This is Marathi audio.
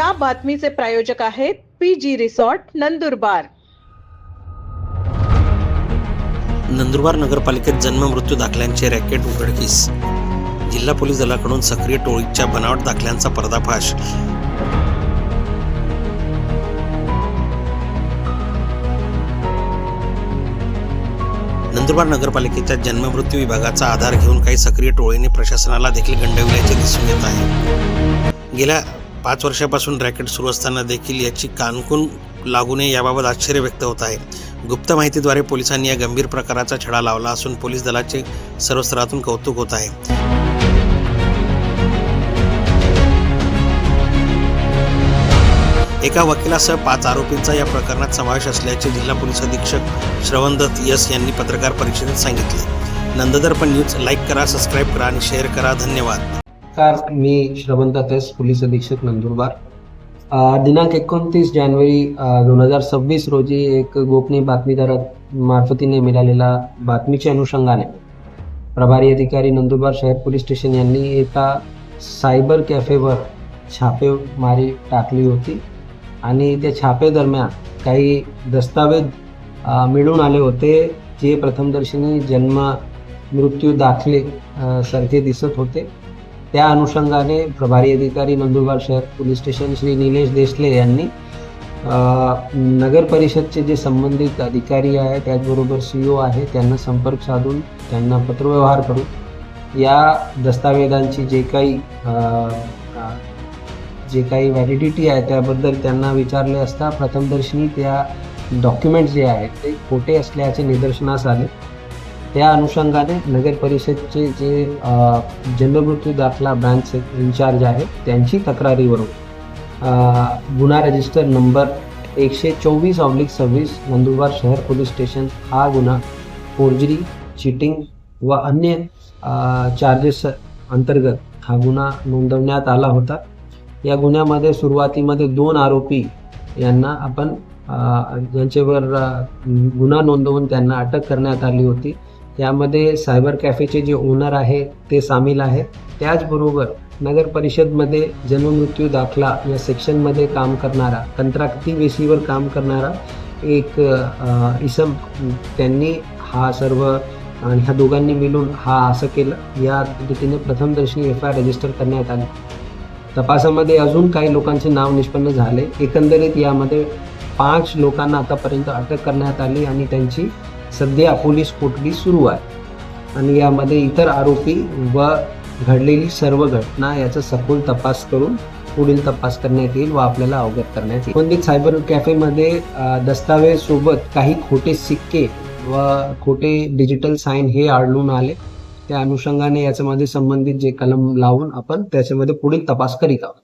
या बातमीचे प्रायोजक आहेत P G resort Nandurbar. Nandurbar नगरपालिकेत जन्म मृत्यू दाखल्यांचे रॅकेट उघडकीस. जिल्हा पोलीस दलाकडून सक्रिय टोळीच्या बनावट दाखल्यांचा पर्दाफाश. नंदुरबार नगरपालिकेच्या जन्ममृत्यू विभागाचा आधार घेऊन काही सक्रिय टोळीने प्रशासनाला देखील गंडविल्याचे दिसून येत आहे. गेल्या पाच वर्षापासून रॅकेट सुरू असताना देखील याची कानकून लागू नये याबाबत आश्चर्य व्यक्त होत आहे. गुप्त माहितीद्वारे पोलिसांनी या गंभीर प्रकाराचा छडा लावला असून पोलीस दलाचे सर्व स्तरातून कौतुक होत आहे. एका वकिलासह पाच आरोपींचा या प्रकरणात समावेश असल्याचे जिल्हा पोलीस अधीक्षक श्रवण दत्त यस यांनी पत्रकार परिषदेत सांगितले. नंददर्पण न्यूज लाईक करा सबस्क्राईब करा आणि शेअर करा. धन्यवाद. नमस्कार मी श्रवण दातेस पोलीस अधीक्षक नंदुरबार. दिनांक एकोणतीस जानेवारी दोन हजार सव्वीस रोजी एक गोपनीय बातमीदारा मार्फतीने मिळालेल्या बातमीच्या अनुषंगाने प्रभारी अधिकारी नंदुरबार शहर पोलीस स्टेशन यांनी एका सायबर कॅफेवर छापेमारी टाकली होती आणि त्या छापेदरम्यान काही दस्तावेज मिळून आले होते जे प्रथमदर्शनी जन्म मृत्यू दाखले सारखे दिसत होते. त्या अनुषंगाने प्रभारी अधिकारी नंदुरबार शहर पोलीस स्टेशन श्री निलेश देसले यांनी नगर परिषदचे जे संबंधित अधिकारी आहे त्याचबरोबर सी ओ आहे त्यांना संपर्क साधून त्यांना पत्रव्यवहार करून या दस्तावेजांची जे काही जे काही व्हॅलिडिटी आहे त्याबद्दल त्यांना विचारले असता प्रथमदर्शनी त्या डॉक्युमेंट्स जे आहेत ते खोटे असल्याचे निदर्शनास आले. त्या अनुषंगाने नगर परिषदचे जे जन्ममृत्यू दाखला ब्रांच इन्चार्ज आहेत त्यांची तक्रारीवरून गुन्हा रजिस्टर नंबर एकशे चोवीस ऑब्लिक सव्वीस नंदुरबार शहर पोलीस स्टेशन हा गुन्हा फोर्जरी चिटिंग व अन्य चार्जेस अंतर्गत हा गुन्हा नोंदवण्यात आला होता. या गुन्ह्यामध्ये सुरुवातीमध्ये दोन आरोपी यांना आपण यांच्यावर ज्यांच्यावर गुन्हा नोंदवून त्यांना अटक करण्यात आली होती. यामध्ये सायबर कॅफेचे जे ओनर आहे ते सामील आहेत. त्याचबरोबर नगर परिषदमध्ये जन्ममृत्यू दाखला या सेक्शनमध्ये काम करणारा कंत्राटी बेसीवर काम करणारा एक इसम त्यांनी हा सर्व आणि ह्या दोघांनी मिळून हा असं केलं. या पद्धतीने प्रथमदर्शी एफ आय रजिस्टर करण्यात आली. तपासामध्ये अजून काही लोकांचे नाव निष्पन्न झाले. एकंदरीत यामध्ये पाच लोकांना आतापर्यंत अटक करण्यात आली आणि त्यांची सध्या पोलीस कोठडी सुरू आहे. आणि यामध्ये इतर आरोपी व घडलेली सर्व घटना याचा सखोल तपास करून पुढील तपास करण्यात येईल व आपल्याला अवगत करण्यात येईल. कोणती सायबर कॅफेमध्ये दस्तावेज सोबत काही खोटे सिक्के व खोटे डिजिटल साईन हे आढळून आले. त्या अनुषंगाने याच्यामध्ये संबंधित जे कलम लावून आपण त्याच्यामध्ये पुढील तपास करीत आहोत.